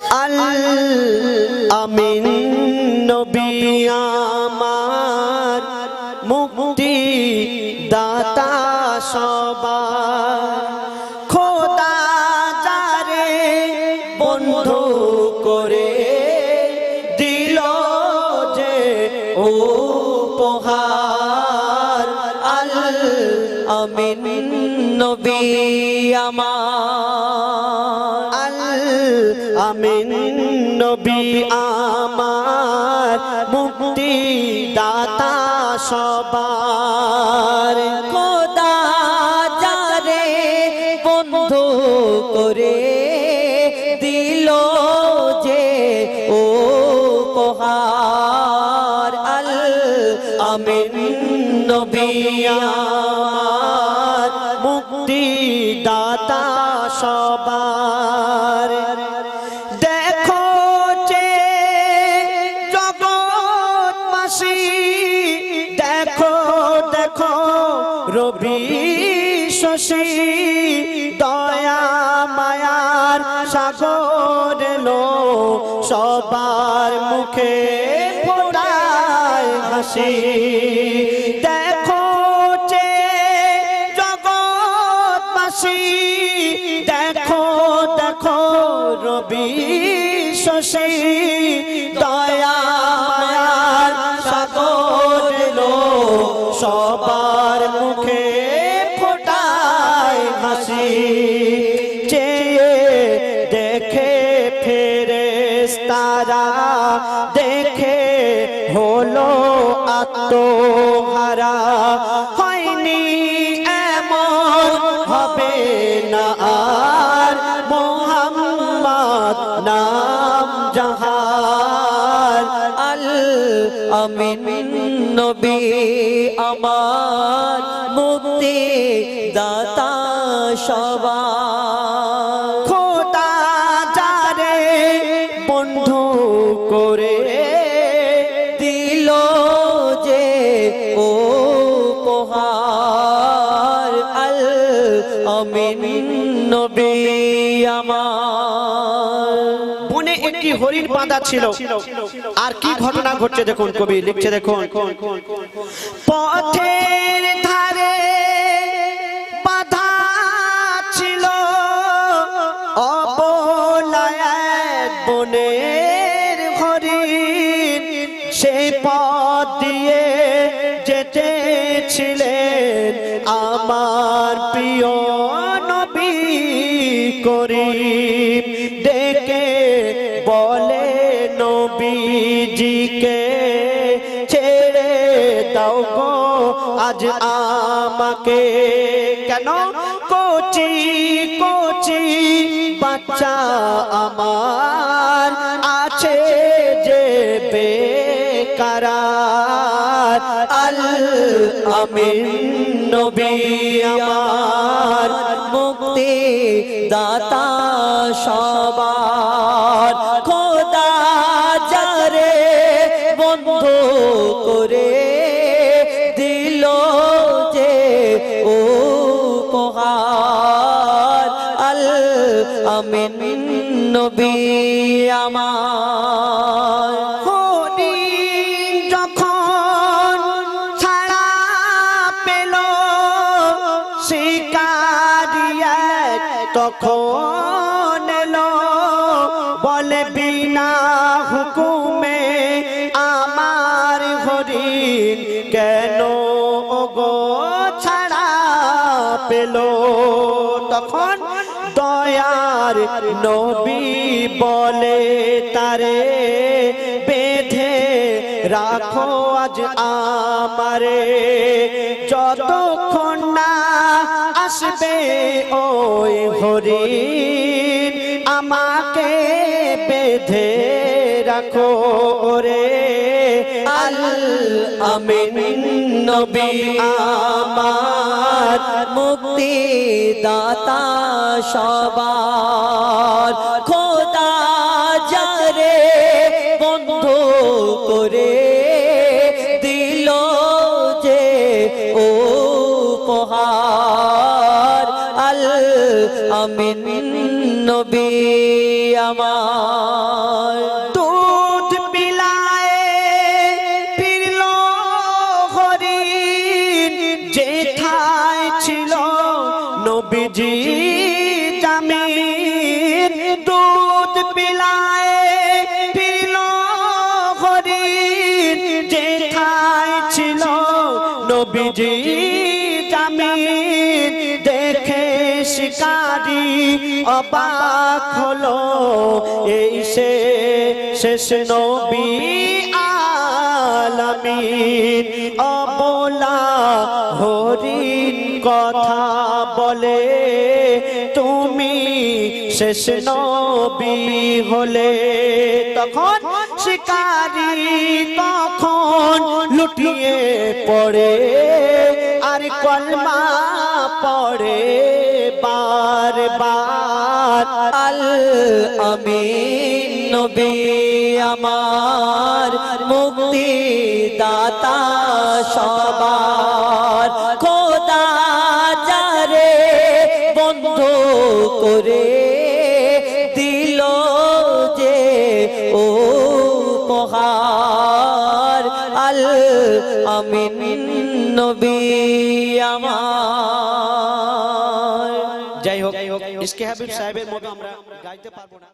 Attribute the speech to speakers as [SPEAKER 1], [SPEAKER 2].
[SPEAKER 1] আল আমিন নবী আমার মুক্তি দাতা সবার। খোদা যারে বন্ধু করে আমিন নবী আমার। আল আমিন নবী আমার মুক্তি দাতা সবার। আমিন নবী আমার মুক্তি দাতা সবার। দেখো যে জগৎবাসী, দেখো দেখো রবি শশী, দয়া মায়ার সাগর লো সবার মুখে ফোটায় হাসি। দেখো যে জগৎবাসী। দেখো দেখো রবি শশী। দয়া সকল সবার মুখে হলো আত্মহারা। হয়নি এমন, হবে না আর মোহাম্মদ নাম জাহার আল আমিন নবী আমার মুক্তি দাতা সবার। খোদা যারে বন্ধু করে নবী আমার। বনে একটি হরিণ বাঁধা ছিল। আর কি ঘটনা ঘটছে দেখুন কবি, লিখছে দেখুন। পথের ধারে বাধা ছিল। বনের হরিণ দিয়ে আমার প্রিয় করিম। ডেকে বলে নবীজিকে, ছেড়ে দাও গো, আজ আমাকে। কেন? কোচি কোচি বাচ্চা আমার আছে যে বেকারার। আল আমিন নবী আমার। দাতা সবার খোদা যারে বন্ধ করে দিল যে ও পোহার আল আমিন নবী আমার তখন এলো, বলে, বিনা হুকুমে আমার হরিণ কেন গো ছাড়া পেল? তখন দয়ার নবী বলে, তারে রাখো আজ আমারে। যতক্ষণ না আসবে ওই হরিণ, আমাকে বেঁধে রাখো রে আল আমিন নবী আমার মুক্তি দাতা সবার। খোদা আমিন নবী আমার। দুধ পিলায় ফিরল হরিণ, যেথায় ছিল নবীজি জামিন। দুধ পিলায় হরিণ, যেথায় ছিল নবীজি শিকারি অবাক হলো। এই সে শেষ নবী আলামিন। অবলা হরিণ কথা বলে, তুমি শেষ নবী হলে। তখন শিকারি তখন লুটিয়ে পড়ে, আর কলমা পড়ে বার বার
[SPEAKER 2] আল আমিন নবী আমার মুক্তি দাতা সবার। খোদা যারে বন্ধ করে পহার আল আমিন নবী আমার।
[SPEAKER 1] যাই হোক ইসকে হাবিব সাহেবের মতো আমরা গাইতে পারব না।